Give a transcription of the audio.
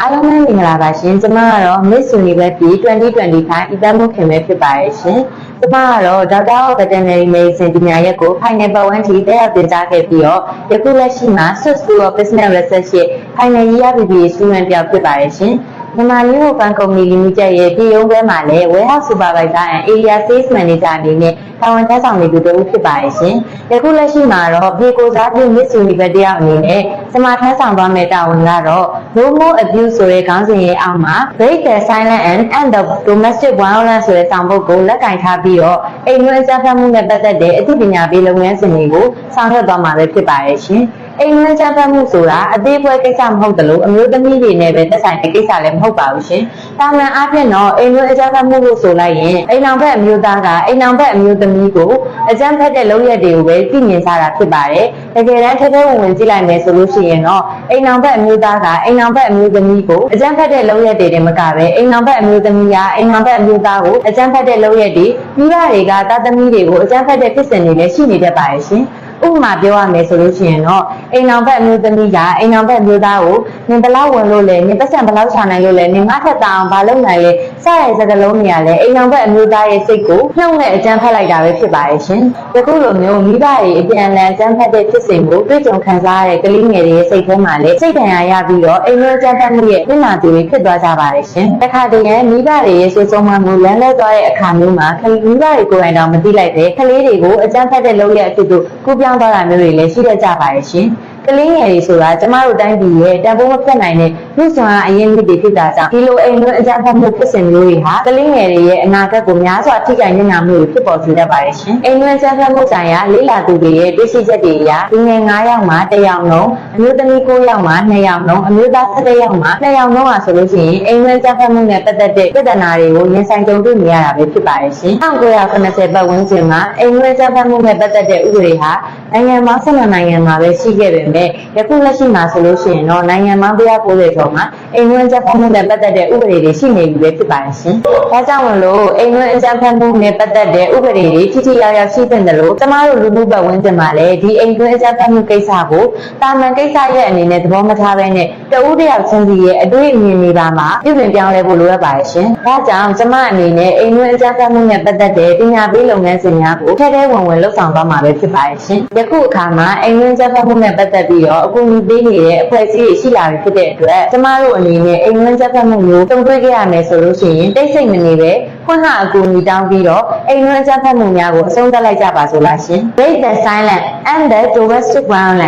အားလုံးပဲမင်္ဂလာပါရှင်ကျမကတော့ Miss Universe 2025အတန်းမခင်ပဲဖြစ်ပါရဲ့ရှင်ကျမကတော့ Doctor of Veterinary Medicine ပညာရပ်ကို Final Part 1ထိတက်ရောက်သင်ကြားခဲ့ပြီးတော့ယခုလက်ရှိမှာ Swiss School of Business Research ရဲ့ Final Year BBA Student တယောက်ဖြစ်ပါရဲ့ရှင် မြန်မာလေးဟိုဘန်ကုမ္ပဏီလီမိတက်ရဲ့ပြည်ရုံးဘဲမှာလည်း Warehouse Supervisor and Area Sales Manager အနေနဲ့တာဝန်ထမ်းဆောင်နေသူတစ်ဦးဖြစ်ပါရဲ့ရှင်။ယခုလက်ရှိမှာတော့ပြည်ကိုစားပြု Miss Universe တယောက်အနေနဲ့စမထမ်းဆောင်သွားမယ့်တာဝန်ကတော့ No More Abuse ဆိုတဲ့ခေါင်းစဉ်ရဲ့အောက်မှာ Break the Silent and End of Domestic Violence ဆိုတဲ့ဆောင်ပုဒ်ကိုလက်ကင်ထားပြီးတော့အိမ်တွင်းအကြမ်းဖက်မှုနဲ့ပတ်သက်တဲ့အသိပညာပေးလုပ်ငန်းစဉ်တွေကိုဆောင်ရွက်သွားမှာပဲဖြစ်ပါရဲ့ရှင်။ အိမ်တွင်းကြမ်းဖက်မှုဆိုတာအသေးပွဲကိစ္စမဟုတ်တယ်လို့အမျိုးသမီးတွေနဲ့ပဲသက်ဆိုင်တဲ့ကိစ္စလည်းမဟုတ်ပါဘူးရှင်။တာမန်အားဖြင့်တော့အိမ်တွင်းအကြမ်းဖက်မှုလို့ဆိုလိုက်ရင်အိမ်အောင်ဘက်အမျိုးသားကအိမ်အောင်ဘက်အမျိုးသမီးကိုအကြမ်းဖက်တဲ့လုပ်ရက်တွေကိုပဲသိမြင်စားတာဖြစ်ပါတယ်။တကယ်တမ်းထဲထဲဝင်ဝင်ကြည့်လိုက်မယ်ဆိုလို့ရှိရင်တော့အိမ်အောင်ဘက်အမျိုးသားကအိမ်အောင်ဘက်အမျိုးသမီးကိုအကြမ်းဖက်တဲ့လုပ်ရက်တွေတည်းမကပဲအိမ်အောင်ဘက်အမျိုးသမီးကအိမ်အောင်ဘက်အမျိုးသားကိုအကြမ်းဖက်တဲ့လုပ်ရက်တွေမိဘတွေကတာသမီးတွေကိုအကြမ်းဖက်တဲ့ဖြစ်စဉ်တွေလည်းရှိနေတတ်ပါရဲ့ရှင်။ ဥပမာပြောရမယ်ဆိုလို့ရှိရင်တော့အိမ်အောင်ဘက်အမျိုးသမီးကအိမ်အောင်ဘက်မျိုးသားကိုနင်ဘလောက်ဝင်လို့လဲနင်ပတ်စံဘလောက်ချနိုင်လို့လဲနင်ငါထက်တောင်ဘာလုပ်နိုင်လဲစတဲ့စကားလုံးတွေကလည်းအိမ်အောင်ဘက်အမျိုးသားရဲ့စိတ်ကိုနှုတ်နဲ့အကြမ်းဖက်လိုက်တာပဲဖြစ်ပါရဲ့ရှင်ဒီခုလိုမျိုးမိဘတွေအပြန်အလှန်အကြမ်းဖက်တဲ့ဖြစ်စဉ်ကိုတွေ့ကြုံခံစားရတဲ့ကလေးငယ်တွေရဲ့စိတ်ထဲမှာလည်းစိတ်ဒဏ်ရာရပြီးတော့အိမ်ရဲ့အကြမ်းဖက်မှုရဲ့ပြဿနာတွေဖြစ်သွားကြပါတယ်ရှင်တခါတည်းရဲ့မိဘတွေရဲ့ဆွေးဆုံးမှမှုလမ်းလဲသွားတဲ့အခါမျိုးမှာခလေးမိဘတွေကိုယ်တိုင်တော့မသိလိုက်တဲ့ကလေးတွေကိုအကြမ်းဖက်တဲ့လုပ်ရအဖြစ်တို့ကူးပြောင်းသွားတာမျိုးတွေလည်းရှိတတ် ကြပါရဲ့ရှင်ကလေးငယ်တွေဆိုတာကျမတို့တိုင်းပြည်ရဲ့တန်ဖိုးမပြတ်နိုင်တဲ့လူ့စွမ်းအားအရင်မြစ်တွေဖြစ်တာကြောင့်ဒီလိုအိမ်တွင်းအကြမ်းဖက်မှုဖြစ်စဉ်မျိုးတွေဟာကလေးငယ်တွေရဲ့အနာဂတ်ကိုများစွာထိခိုက်ညှဉ်းပန်းမှုတွေဖြစ်ပေါ်စေတတ်ပါရဲ့ရှင်အိမ်တွင်းအကြမ်းဖက်မှုဆိုင်ရာလေးလာသူတွေရဲ့တွေ့ရှိချက်တွေအရဒီငယ်9ယောက်မှာ1ယောက်နှုန်းအမျိုးသမီး9ယောက်မှာ2ယောက်နှုန်းအမျိုးသား17ယောက်မှာ2ယောက်နှုန်းဟာဆိုလို့ရှိရင်အိမ်တွင်းအကြမ်းဖက်မှုနဲ့ပတ်သက်တဲ့ပြဿနာတွေကိုရင်ဆိုင်ကြုံတွေ့နေရတာပဲဖြစ်ပါရဲ့ရှင်1990ပတ်ဝန်းကျင်မှာအိမ်တွင်းအကြမ်းဖက်မှုနဲ့ပတ်သက်တဲ့ဥပဒေဟာနိုင်ငံပေါင်း12နိုင်ငံမှာပဲရှိခဲ့ပေမဲ့ယခုလက်ရှိမှာဆိုလို့ရှိရင်တော့နိုင်ငံပေါင်း190ကျော်မှာအိမ်တွင်းအကြမ်းဖက်မှုနဲ့ပတ်သက်တဲ့ဥပဒေတွေရှိနေပြီပဲဖြစ်ပါရဲ့ရှင်။ဒါကြောင့်မလို့အိမ်တွင်းအကြမ်းဖက်မှုနဲ့ပတ်သက်တဲ့ဥပဒေတွေထိထိရောက်ရောက်ရှိသင့်တယ်လို့ကျမတို့လူမှုပတ်ဝန်းကျင်မှာလည်းဒီအိမ်တွင်းအကြမ်းဖက်မှုကိစ္စကိုတာမန်ကိစ္စရဲ့အနေနဲ့သဘောမထားဘဲနဲ့တဦးတယောက်ချင်းစီရဲ့အတွေ့အမြင်တွေပါမှာပြုပြင်ပြောင်းလဲဖို့လိုအပ်ပါရဲ့ရှင်။ဒါကြောင့်ကျမအနေနဲ့အိမ်တွင်းအကြမ်းဖက်မှုနဲ့ပတ်သက်တဲ့ပညာပေးလုပ်ငန်းစဉ်များကိုထဲထဲဝင်ဝင်လှုပ်ဆောင်သွားမှာပဲဖြစ်ပါရဲ့ရှင်။ယခုအခါမှာအိမ်တွင်းအကြမ်းဖက်မှုနဲ့ပတ်သက်ပြီးတော့အကူအညီပေးနေတဲ့အဖွဲ့အစည်းတွေရှိလာပြီဖြစ်တဲ့အတွက်ကျမတို့အနေနဲ့အိမ်တွင်းအကြမ်းဖက်မှုမျိုးတုံ့ပြန်ခဲ့ရမယ်ဆိုလို့ရှိရင်တိတ်ဆိတ်မနေပဲခွင့်ဟအကူအညီတောင်းပြီးတော့အိမ်တွင်းအကြမ်းဖက်မှုများကိုအဆုံးသတ်လိုက်ကြပါစို့လားရှင်။ Break the silence and the domestic violence